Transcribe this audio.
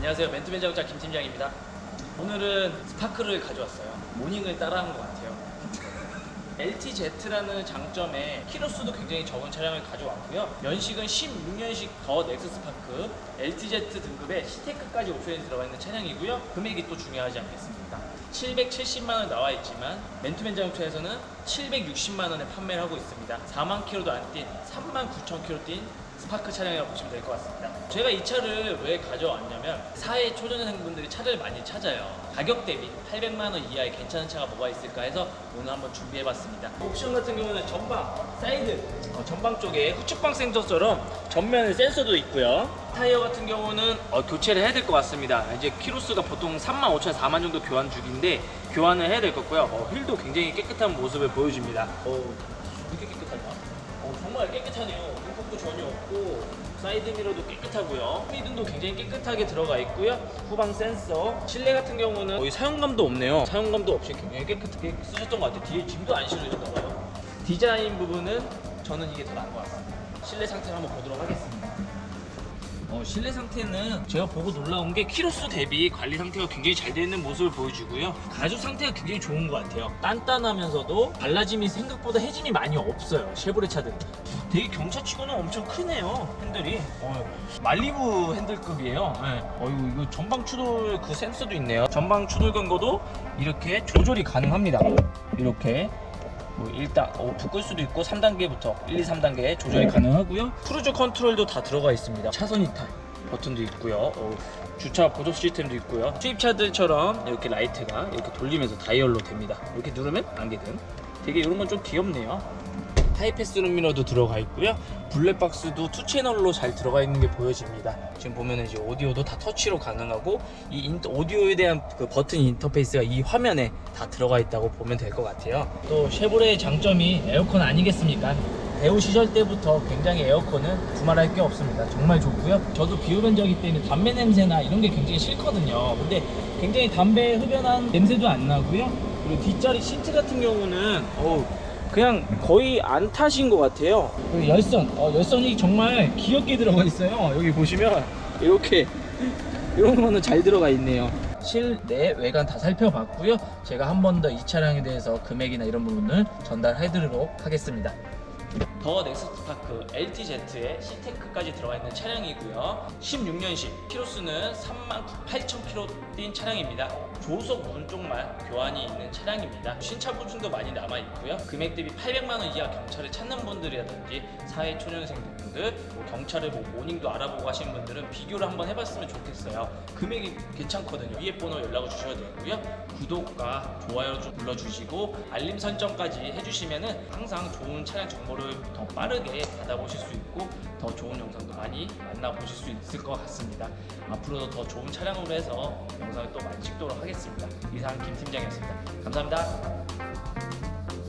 안녕하세요. 멘트맨 자동차 김 팀장입니다. 오늘은 스파크를 가져왔어요. 모닝을 따라한 것 같아요. LTZ라는 장점에 키로수도 굉장히 적은 차량을 가져왔고요. 연식은 16년식 더 넥스 스파크 LTZ 등급의 시테크까지 옵션이 들어가 있는 차량이고요. 금액이 또 중요하지 않겠습니까? 770만 원 나와 있지만 맨투맨 자동차에서는 760만 원에 판매를 하고 있습니다. 4만 킬로도 안 뛴, 3만 9천 킬로 뛴 스파크 차량이라고 보시면 될 것 같습니다. 제가 이 차를 왜 가져왔냐면 사회 초년생분들이 차를 많이 찾아요. 가격 대비 800만 원 이하의 괜찮은 차가 뭐가 있을까 해서 오늘 한번 준비해봤습니다. 옵션 같은 경우는 전방, 사이드, 어, 전방 쪽에 후측방 센서처럼 전면에 센서도 있고요. 타이어 같은 경우는 어, 교체를 해야 될 것 같습니다. 이제 키로수가 보통 3만 5천, 4만 정도 교환 중인데 교환을 해야 될 것 같고요. 어, 휠도 굉장히 깨끗한 모습을 보여줍니다. 어, 이렇게 깨끗하냐? 어, 정말 깨끗하네요. 물폭도 전혀 없고 사이드 미러도 깨끗하고요. 미등도 굉장히 깨끗하게 들어가 있고요. 후방 센서. 실내 같은 경우는 거의 사용감도 없네요. 사용감도 없이 굉장히 깨끗하게 쓰셨던 것 같아요. 뒤에 짐도 안 실으셨나 봐요. 디자인 부분은 저는 이게 더 나은 것 같습니다. 실내 상태를 한번 보도록 하겠습니다. 어, 실내 상태는 제가 보고 놀라운 게 키로수 대비 관리 상태가 굉장히 잘 되어 있는 모습을 보여주고요. 가죽 상태가 굉장히 좋은 것 같아요. 단단하면서도 발라짐이 생각보다 해짐이 많이 없어요. 쉐보레 차들은. 되게 경차치고는 엄청 크네요. 핸들이. 어, 말리부 핸들급이에요. 네. 어이구 이거 전방 추돌 그 센서도 있네요. 전방 추돌 경고도 이렇게 조절이 가능합니다. 이렇게 뭐 1단, 어, 불끌 수도 있고 3단계부터 1, 2, 3단계 조절이 가능하고요. 크루즈 컨트롤도 다 들어가 있습니다. 차선 이탈 버튼도 있고요. 어, 주차 보조 시스템도 있고요. 수입차들처럼 이렇게 라이트가 이렇게 돌리면서 다이얼로 됩니다. 이렇게 누르면 안개 등. 되게 이런 건 좀 귀엽네요. 하이패스 룸미러도 들어가 있고요. 블랙박스도 투 채널로 잘 들어가 있는 게 보여집니다. 지금 보면은 이제 오디오도 다 터치로 가능하고 이 인터- 오디오에 대한 그 버튼 인터페이스가 이 화면에 다 들어가 있다고 보면 될 것 같아요. 또 쉐보레의 장점이 에어컨 아니겠습니까? 배우 시절 때부터 굉장히 에어컨은 두말할 게 없습니다. 정말 좋고요. 저도 비흡연자이기 때문에 담배 냄새나 이런 게 굉장히 싫거든요. 근데 굉장히 담배 흡연한 냄새도 안 나고요. 그리고 뒷자리 시트 같은 경우는 어우, 그냥 거의 안 타신 것 같아요. 여기 열선, 어, 열선이 정말 귀엽게 들어가 있어요. 여기 보시면 이렇게 이런 거는 잘 들어가 있네요. 실내 외관 다 살펴봤고요. 제가 한 번 더 이 차량에 대해서 금액이나 이런 부분을 전달해드리도록 하겠습니다. 더 넥스트 파크 LTZ에 C테크까지 들어가 있는 차량이고요. 16년식 키로수는 3만 8천 킬로 뛴 차량입니다. 조속 문쪽만 교환이 있는 차량입니다. 신차 보증도 많이 남아 있고요. 금액 대비 800만 원 이하 경차를 찾는 분들이라든지 사회 초년생 분들, 뭐 경차를 뭐 모닝도 알아보고 하시는 분들은 비교를 한번 해봤으면 좋겠어요. 금액이 괜찮거든요. 위에 번호 연락을 주셔야 되고요. 구독과 좋아요 좀 눌러주시고 알림 설정까지 해주시면은 항상 좋은 차량 정보를 더 빠르게 받아보실 수 있고 더 좋은 영상도 많이 만나보실 수 있을 것 같습니다. 앞으로도 더 좋은 차량으로 해서 영상을 또 많이 찍도록 하겠습니다. 이상 김 팀장이었습니다. 감사합니다.